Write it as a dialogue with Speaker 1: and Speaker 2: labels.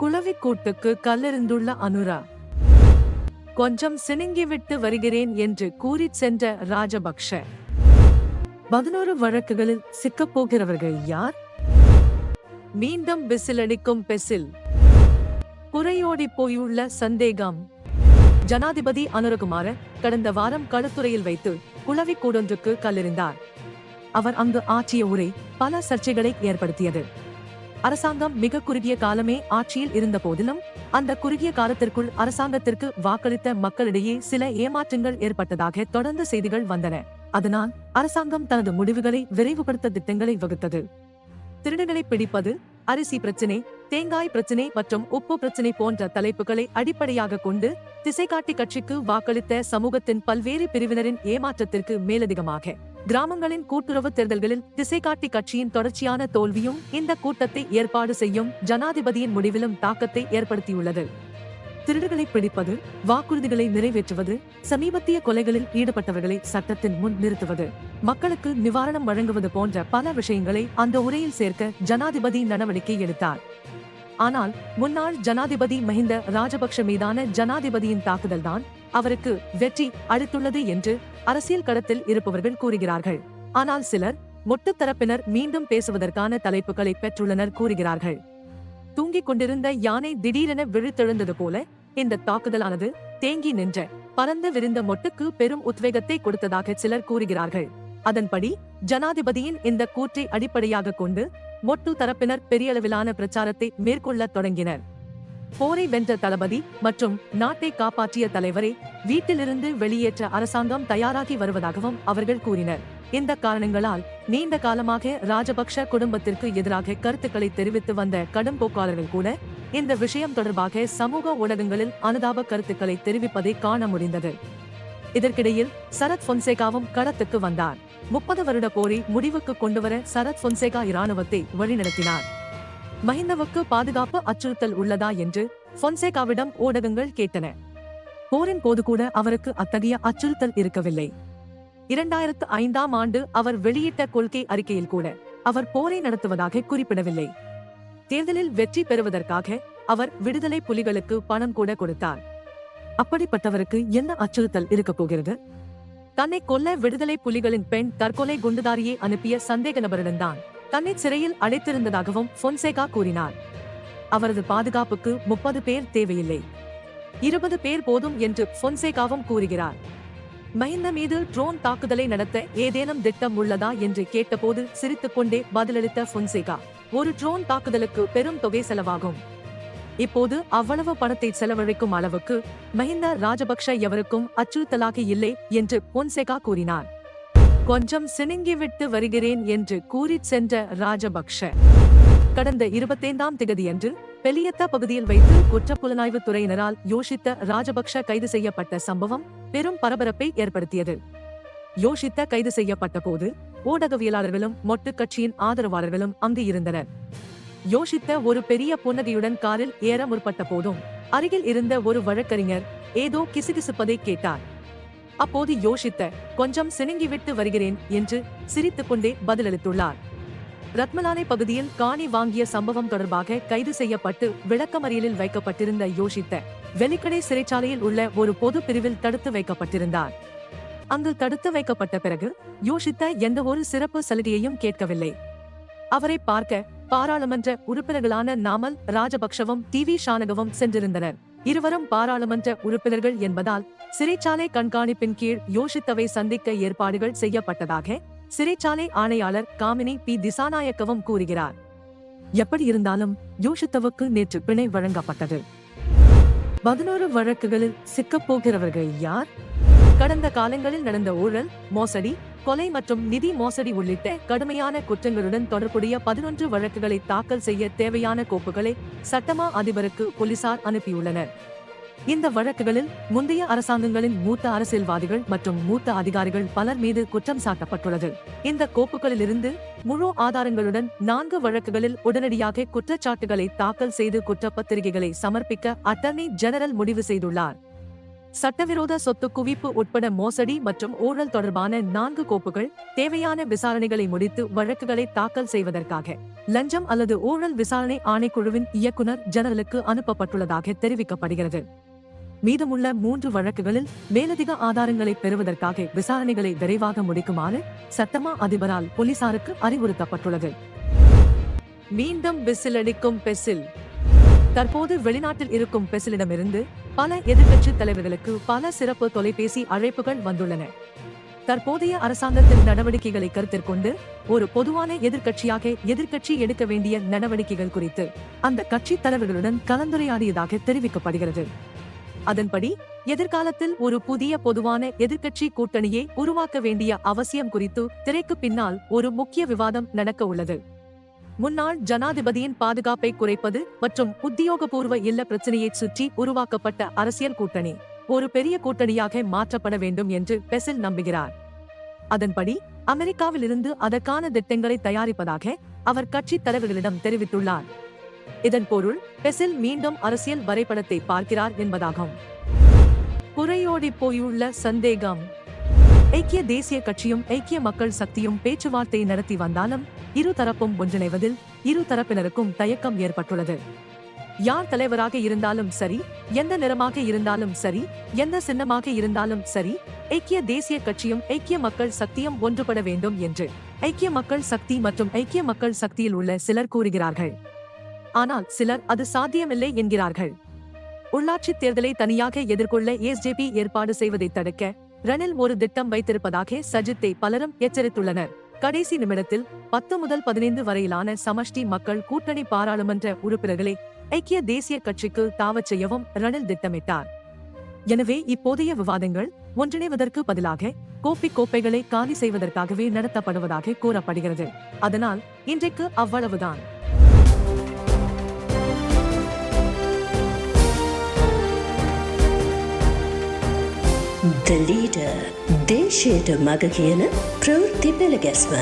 Speaker 1: குளவி கூட்டுக்கு கல்லெறிந்துள்ள அனுரா. கொஞ்சம் சினுங்கிவிட்டு வருகிறேன் என்று கூறி சென்ற ராஜபக்ஷ. பதினோரு வழக்குகளில் சிக்கப்போகிறவர்கள் யார்? மீண்டும் பிசிலடிக்கும் பெசில். குறையோடி போயுள்ள சந்தேகம். ஜனாதிபதி அனுரகுமார கடந்த வாரம் களத்துறையில் வைத்து குளவி கூடொன்றுக்கு கல்லெறிந்தார். அவர் அங்கு ஆற்றிய உரை பல சர்ச்சைகளை ஏற்படுத்தியது. அரசாங்கம் மிக குறுகிய காலமே ஆட்சியில் இருந்த போதிலும் அந்த குறுகிய காலத்திற்குள் அரசாங்கத்திற்கு வாக்களித்த மக்களிடையே சில ஏமாற்றங்கள் ஏற்பட்டதாக தொடர்ந்து செய்திகள் வந்தன. அதனால் அரசாங்கம் தனது முடிவுகளை விரைவுபடுத்த திட்டங்களை வகுத்தது. திருடர்களை பிடிப்பது அரிசி பிரச்சினை தேங்காய் பிரச்சினை மற்றும் உப்பு பிரச்சினை போன்ற தலைப்புகளை அடிப்படையாக கொண்டு திசைகாட்டி கட்சிக்கு வாக்களித்த சமூகத்தின் பல்வேறு பிரிவினரின் ஏமாற்றத்திற்கு மேலதிகமாக. கிராமங்களின் கூட்டுறவு தேர்தல்களில் திசைகாட்டி கட்சியின் தொடர்ச்சியான தோல்வியும் இந்த கூட்டத்தை ஏற்பாடு செய்யும் ஜனாதிபதியின் முடிவிலும் தாக்கத்தை ஏற்படுத்தியுள்ளது. திருடுகளை பிடிப்பது வாக்குறுதிகளை நிறைவேற்றுவது சமீபத்திய கொலைகளில் ஈடுபட்டவர்களை சட்டத்தின் முன் நிறுத்துவது மக்களுக்கு நிவாரணம் வழங்குவது போன்ற பல விஷயங்களை அந்த உரையில் சேர்க்க ஜனாதிபதி நடவடிக்கை எடுத்தார். ஆனால் முன்னாள் ஜனாதிபதி மஹிந்த ராஜபக்ஷ மீதான ஜனாதிபதியின் தாக்குதல்தான் அவருக்கு வெற்றி அளித்துள்ளது என்று அரசியல் களத்தில் இருப்பவர்கள் கூறுகிறார்கள். ஆனால் சிலர் மொட்டு தரப்பினர் மீண்டும் பேசுவதற்கான தலைப்புகளை பெற்றுள்ளனர் கூறுகிறார்கள். தூங்கிக் கொண்டிருந்த யானை திடீரென விழித்தெழுந்தது போல இந்த தாக்குதலானது தேங்கி நின்ற பரந்த விரிந்த மொட்டுக்கு பெரும் உத்வேகத்தை கொடுத்ததாக சிலர் கூறுகிறார்கள். அதன்படி ஜனாதிபதியின் இந்த கூற்றை அடிப்படையாக கொண்டு மொட்டு தரப்பினர் பெரியளவிலான பிரச்சாரத்தை மேற்கொள்ளத் தொடங்கினர். போரை வென்ற தளபதி மற்றும் நாட்டை காப்பாற்றிய தலைவரை வீட்டிலிருந்து வெளியேற்ற அரசாங்கம் தயாராகி வருவதாகவும் அவர்கள் கூறினர். இந்த காரணங்களால் நீண்ட காலமாக ராஜபக்ஷ குடும்பத்திற்கு எதிராக கருத்துக்களை தெரிவித்து வந்த கடும் போக்காளர்கள் கூட இந்த விஷயம் தொடர்பாக சமூக ஊடகங்களில் அனுதாப கருத்துக்களை தெரிவிப்பதை காண முடிந்தது. இதற்கிடையில் சரத் பொன்சேகாவும் களத்துக்கு வந்தார் முப்பது வருட போரை முடிவுக்கு கொண்டுவர சரத் பொன்சேகா இராணுவத்தை வழிநடத்தினார். மஹிந்தவுக்கு பாதுகாப்பு அச்சுறுத்தல் உள்ளதா என்று பொன்சேகாவிடம் ஊடகங்கள் கேட்டன. போரின் போது கூட அவருக்கு அத்தகைய அச்சுறுத்தல் இருக்கவில்லை. இரண்டாயிரத்து ஐந்தாம் ஆண்டு அவர் வெளியிட்ட கொள்கை அறிக்கையில் கூட அவர் போரை நடத்துவதாக குறிப்பிடவில்லை. தேர்தலில் வெற்றி பெறுவதற்காக அவர் விடுதலை புலிகளுக்கு பணம் கூட கொடுத்தார். அப்படிப்பட்டவருக்கு என்ன அச்சுறுத்தல் இருக்கப் போகிறது? தன்னை கொல்ல விடுதலை புலிகளின் பெண் தற்கொலை குண்டுதாரியை அனுப்பிய சந்தேக நபரிடம்தான் தன்னை சிறையில் அழைத்திருந்ததாகவும் பொன்சேகா கூறினார். அவரது பாதுகாப்புக்கு முப்பது பேர் தேவையில்லை. இருபது பேர் போதும் என்று பொன்சேகாவும் கூறுகிறார். மஹிந்த மீது ட்ரோன் தாக்குதலை நடத்த ஏதேனும் திட்டம் உள்ளதா என்று கேட்டபோது சிரித்துக்கொண்டே பதிலளித்த பொன்சேகா ஒரு ட்ரோன் தாக்குதலுக்கு பெரும் தொகை செலவாகும். இப்போது அவ்வளவு பணத்தை செலவழிக்கும் அளவுக்கு மஹிந்த ராஜபக்ஷ எவருக்கும் அச்சுறுத்தலாக இல்லை என்று பொன்சேகா கூறினார். கொஞ்சம் சினுங்கிவிட்டு வருகிறேன் என்று கூறிச் சென்ற ராஜபக்ஷ கடந்த இருபத்தைந்தாம் திகதியன்று பெலியத்த பகுதியில் வைத்து குற்றப்புலனாய்வு துறையினரால் யோசித்த ராஜபக்ஷ கைது செய்யப்பட்ட சம்பவம் பெரும் பரபரப்பை ஏற்படுத்தியது. யோசித்த கைது செய்யப்பட்ட போது ஊடகவியலாளர்களும் மொட்டு கட்சியின் ஆதரவாளர்களும் அங்கு இருந்தனர். யோசித்த ஒரு பெரிய புன்னகையுடன் காரில் ஏற முற்பட்ட போதும். அருகில் இருந்த ஒரு வழக்கறிஞர் ஏதோ கிசுகிசுப்பதை கேட்டார். அப்போது யோசித்த கொஞ்சம் சினுங்கிவிட்டு வருகிறேன் என்று சிரித்துக்கொண்டே பதிலளித்துள்ளார். ரத்மலானை பகுதியில் காணி வாங்கிய சம்பவம் தொடர்பாக கைது செய்யப்பட்டு விளக்கமறியலில் வைக்கப்பட்டிருந்த யோசித்த வெலிக்கடை சிறைச்சாலையில் உள்ள ஒரு பொது பிரிவில் தடுத்து வைக்கப்பட்டிருந்தார். அங்கு தடுத்து வைக்கப்பட்ட பிறகு யோசித்த எந்த ஒரு சிறப்பு சலுகையையும் கேட்கவில்லை. அவரை பார்க்க பாராளுமன்ற உறுப்பினர்களான நாமல் ராஜபக்ஷவும் டி வி ஷானகவும் சென்றிருந்தனர். இருவரும் பாராளுமன்ற உறுப்பினர்கள் என்பதால் சிறைச்சாலை கண்காணிப்பின் கீழ் யோசித்தவை சந்திக்க ஏற்பாடுகள் செய்யப்பட்டதாக சிறைச்சாலை ஆணையாளர் காமினி பி. திசாநாயக்கவும் கூறுகிறார். எப்படி இருந்தாலும் யோசித்தவுக்கு நேற்று பிணை வழங்கப்பட்டது. பதினோரு வழக்குகளில் சிக்கப் போகிறவர்கள் யார்? கடந்த காலங்களில் நடந்த ஊழல் மோசடி கொலை மற்றும் நிதி மோசடி உள்ளிட்ட கடுமையான குற்றங்களுடன் தொடர்புடைய பதினொன்று வழக்குகளை தாக்கல் செய்ய தேவையான கோப்புகளை சட்டமா அதிபருக்கு போலீசார் அனுப்பியுள்ளனர். இந்த வழக்குகளில் முந்தைய அரசாங்கங்களின் மூத்த அரசியல்வாதிகள் மற்றும் மூத்த அதிகாரிகள் பலர் மீது குற்றம் சாட்டப்பட்டுள்ளது. இந்த கோப்புகளிலிருந்து முழு ஆதாரங்களுடன் நான்கு வழக்குகளில் உடனடியாக குற்றச்சாட்டுகளை தாக்கல் செய்து குற்றப்பத்திரிகைகளை சமர்ப்பிக்க அட்டர்னி ஜெனரல் முடிவு செய்துள்ளார். சட்டவிரோத சொத்து குவிப்பு உட்பட மோசடி மற்றும் ஊழல் தொடர்பான நான்கு கோப்புகள் தேவையான விசாரணைகளை முடித்து வழக்குகளை தாக்கல் செய்வதற்காக லஞ்சம் அல்லது ஊழல் விசாரணை ஆணைக்குழுவின் இயக்குனர் ஜெனரலுக்கு அனுப்பப்பட்டுள்ளதாக தெரிவிக்கப்படுகிறது. மீதமுள்ள மூன்று வழக்குகளில் மேலதிக ஆதாரங்களை பெறுவதற்காக விசாரணைகளை விரைவாக முடிக்குமாறு சட்டமா அதிபரால் போலீசாருக்கு அறிவுறுத்தப்பட்டுள்ளது. மீண்டும் விசிலடிக்கும் பெசில். தற்போது வெளிநாட்டில் இருக்கும் பெசிலிடமிருந்து பல எதிர்க்கட்சி தலைவர்களுக்கு பல சிறப்பு தொலைபேசி அழைப்புகள் வந்துள்ளன. தற்போதைய அரசாங்கத்தின் நடவடிக்கைகளை கருத்தில் கொண்டு ஒரு பொதுவான எதிர்க்கட்சியாக எதிர்க்கட்சி எடுக்க வேண்டிய நடவடிக்கைகள் குறித்து அந்த கட்சி தலைவர்களுடன் கலந்துரையாடியதாக தெரிவிக்கப்படுகிறது. அதன்படி எதிர்காலத்தில் ஒரு புதிய பொதுவான எதிர்க்கட்சி கூட்டணியை உருவாக்க வேண்டிய அவசியம் குறித்து திரைக்கு பின்னால் ஒரு முக்கிய விவாதம் நடக்க உள்ளது. முன்னாள் ஜனாதிபதியின் பாதுகாப்பை குறைப்பது மற்றும் உத்தியோகபூர்வ இல்ல பிரச்சனையை சுற்றி உருவாக்கப்பட்ட அரசியல் கூட்டணி. ஒரு பெரிய கூட்டணியாக மாற்றப்பட வேண்டும் என்று பெசில் நம்புகிறார். அதன்படி அமெரிக்காவிலிருந்து அதற்கான திட்டங்களை தயாரிப்பதாக அவர் கட்சி தலைவர்களிடம் தெரிவித்துள்ளார். இதன் பொருள் பெசில் மீண்டும் அரசியல் வரைபடத்தை பார்க்கிறார் என்பதாகும். குறையோடி போயுள்ள சந்தேகம். ஐக்கிய தேசிய கட்சியும் ஐக்கிய மக்கள் சக்தியும் பேச்சுவார்த்தை நடத்தி வந்தாலும் இரு தரப்பும் ஒன்றிணைவதில் இரு தரப்பினருக்கும் தயக்கம் ஏற்பட்டுள்ளது. யார் தலைவராக இருந்தாலும் சரி எந்த நிறமாக இருந்தாலும் சரி எந்த சின்னமாக இருந்தாலும் சரி ஐக்கிய தேசிய கட்சியும் ஐக்கிய மக்கள் சக்தியும் ஒன்றுபட வேண்டும் என்று ஐக்கிய மக்கள் சக்தி மற்றும் ஐக்கிய மக்கள் சக்தியில் உள்ள சிலர் கூறுகிறார்கள். ஆனால் சிலர் அது சாத்தியமில்லை என்கிறார்கள். உள்ளாட்சி தேர்தலை தனியாக எதிர்கொள்ள எஸ்ஜேபி ஏற்பாடு செய்வதை தடுக்க ரணில் ஒரு திட்டம் வைத்திருப்பதாக சஜித்தை பலரும் எச்சரித்துள்ளனர். கடைசி நிமிடத்தில் பத்து முதல் பதினைந்து வரையிலான சமஷ்டி மக்கள் கூட்டணி பாராளுமன்ற உறுப்பினர்களை ஐக்கிய தேசிய கட்சிக்கு தாவச் செய்யவும் ரணில் திட்டமிட்டார். எனவே இப்போதைய விவாதங்கள் ஒன்றிணைவதற்கு பதிலாக கோப்பி கோப்பைகளை காலி செய்வதற்காகவே நடத்தப்படுவதாக கூறப்படுகிறது. அதனால் இன்றைக்கு அவ்வளவுதான்.
Speaker 2: ද ලීඩ දේශයට මග කියන ප්‍රවෘත්ති පෙළ ගැස්ම.